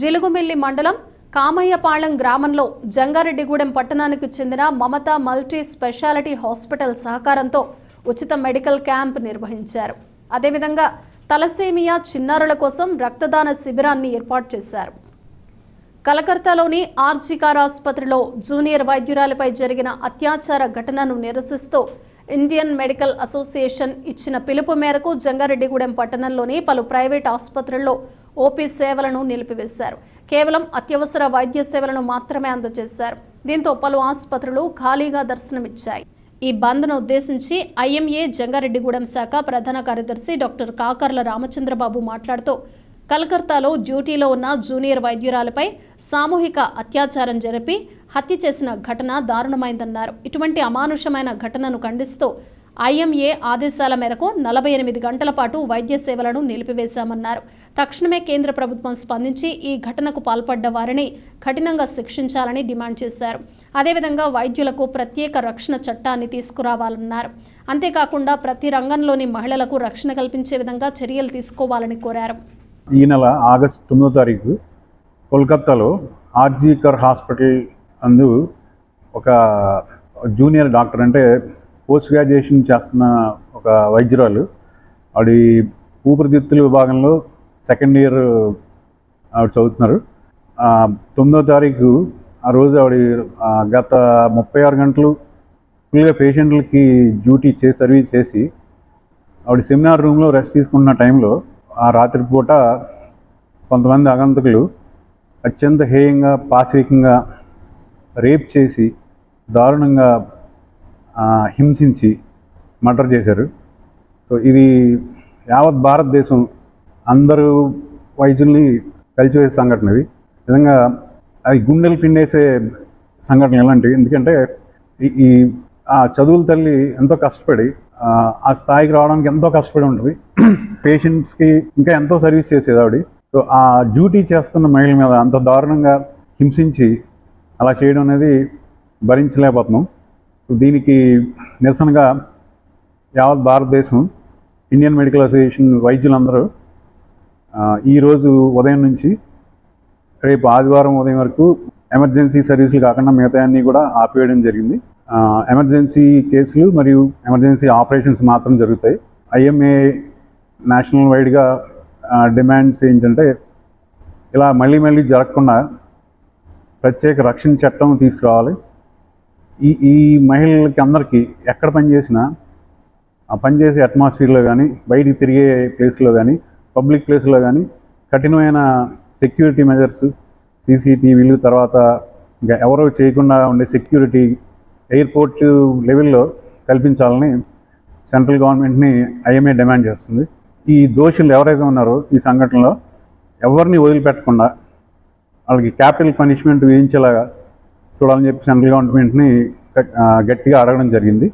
జిలుగుమిల్లి మండలం కామయ్యపాళెం గ్రామంలో జంగారెడ్డిగూడెం పట్టణానికి చెందిన మమత మల్టీ స్పెషాలిటీ హాస్పిటల్ సహకారంతో ఉచిత మెడికల్ క్యాంప్ నిర్వహించారు. అదేవిధంగా తలసేమియా చిన్నారుల కోసం రక్తదాన శిబిరాన్ని ఏర్పాటు చేశారు. కలకత్తాలోని ఆర్జికార్ ఆసుపత్రిలో జూనియర్ వైద్యురాలిపై జరిగిన అత్యాచార ఘటనను నిరసిస్తూ ఇండియన్ మెడికల్ అసోసియేషన్ ఇచ్చిన పిలుపు మేరకు జంగారెడ్డిగూడెం పట్టణంలోని పలు ప్రైవేట్ ఆసుపత్రుల్లో ఓపీ సేవలను నిలిపివేశారు. కేవలం అత్యవసర వైద్య సేవలను మాత్రమే అందజేశారు. దీంతో పలు ఆసుపత్రులు ఖాళీగా దర్శనమిచ్చాయి. ఈ బంద్ను ఉద్దేశించి ఐఎంఏ జంగారెడ్డిగూడెం శాఖ ప్రధాన కార్యదర్శి డాక్టర్ కాకర్ల రామచంద్రబాబు మాట్లాడుతూ కలకత్తాలో డ్యూటీలో ఉన్న జూనియర్ వైద్యురాలపై సామూహిక అత్యాచారం జరిపి హత్య చేసిన ఘటన దారుణమైందన్నారు. ఇటువంటి అమానుషమైన ఘటనను ఖండిస్తూ ఐఎంఏ ఆదేశాల మేరకు నలభై ఎనిమిది గంటల పాటు వైద్య సేవలను నిలిపివేశామన్నారు. తక్షణమే కేంద్ర ప్రభుత్వం స్పందించి ఈ ఘటనకు పాల్పడ్డ వారిని కఠినంగా శిక్షించాలని డిమాండ్ చేశారు. అదేవిధంగా వైద్యులకు ప్రత్యేక రక్షణ చట్టాన్ని తీసుకురావాలన్నారు. అంతేకాకుండా ప్రతి రంగంలోని మహిళలకు రక్షణ కల్పించే విధంగా చర్యలు తీసుకోవాలని కోరారు. ఈ నెల ఆగస్టు తొమ్మిదో తారీఖు కోల్కత్తాలో ఆర్జీకర్ హాస్పిటల్ అందు ఒక జూనియర్ డాక్టర్ అంటే పోస్ట్ గ్రాడ్యుయేషన్ చేస్తున్న ఒక వైద్యురాలు. ఆవిడ ఊపిరితిత్తుల విభాగంలో సెకండ్ ఇయర్ ఆవిడ చదువుతున్నారు. తొమ్మిదో తారీఖు ఆ రోజు ఆవిడ గత ముప్పై ఆరు గంటలు ఫుల్గా పేషెంట్లకి డ్యూటీ చేసి సర్వీస్ చేసి ఆవిడ సెమినార్ రూమ్లో రెస్ట్ తీసుకుంటున్న టైంలో ఆ రాత్రిపూట కొంతమంది ఆగంతకులు అత్యంత హేయంగా పాశవికంగా రేప్ చేసి దారుణంగా హింసించి మర్డర్ చేశారు. సో ఇది యావత్ భారతదేశం అందరూ వైద్యుల్ని కలిసివేసే సంఘటన ఇది. నిజంగా అది గుండెలు పిండేసే సంఘటన ఎలాంటివి ఎందుకంటే ఈ ఆ చదువుల తల్లి ఎంతో కష్టపడి ఆ స్థాయికి రావడానికి ఎంతో కష్టపడి ఉంటుంది. పేషెంట్స్కి ఇంకా ఎంతో సర్వీస్ చేసేది ఆవిడ. సో ఆ డ్యూటీ చేస్తున్న మహిళ మీద అంత దారుణంగా హింసించి అలా చేయడం అనేది భరించలేకపోతున్నాం. దీనికి నిరసనగా యావత్ భారతదేశం ఇండియన్ మెడికల్ అసోసియేషన్ వైద్యులందరూ ఈరోజు ఉదయం నుంచి రేపు ఆదివారం ఉదయం వరకు ఎమర్జెన్సీ సర్వీసులు కాకుండా మిగతా అన్నీ కూడా ఆపేయడం జరిగింది. ఎమర్జెన్సీ కేసులు మరియు ఎమర్జెన్సీ ఆపరేషన్స్ మాత్రం జరుగుతాయి. ఐఎంఏ నేషనల్ వైడ్గా డిమాండ్స్ ఏంటంటే ఇలా మళ్ళీ మళ్ళీ జరగకుండా ప్రత్యేక రక్షణ చట్టం తీసుకురావాలి. ఈ ఈ మహిళలకి అందరికీ ఎక్కడ పనిచేసినా ఆ పనిచేసే అట్మాస్ఫియర్లో కానీ బయటికి తిరిగే ప్లేస్లో కానీ పబ్లిక్ ప్లేస్లో కానీ కఠినమైన సెక్యూరిటీ మెజర్స్ సీసీటీవీలు తర్వాత ఇంకా ఎవరో చేయకుండా ఉండే సెక్యూరిటీ ఎయిర్పోర్ట్ లెవెల్లో కల్పించాలని సెంట్రల్ గవర్నమెంట్ని ఐఎంఏ డిమాండ్ చేస్తుంది. ఈ దోషులు ఎవరైతే ఉన్నారో ఈ సంఘటనలో ఎవరిని వదిలిపెట్టకుండా వాళ్ళకి క్యాపిటల్ పనిష్మెంట్ విధించేలాగా చూడాలని చెప్పి సెంట్రల్ గవర్నమెంట్ని గట్టిగా అడగడం జరిగింది.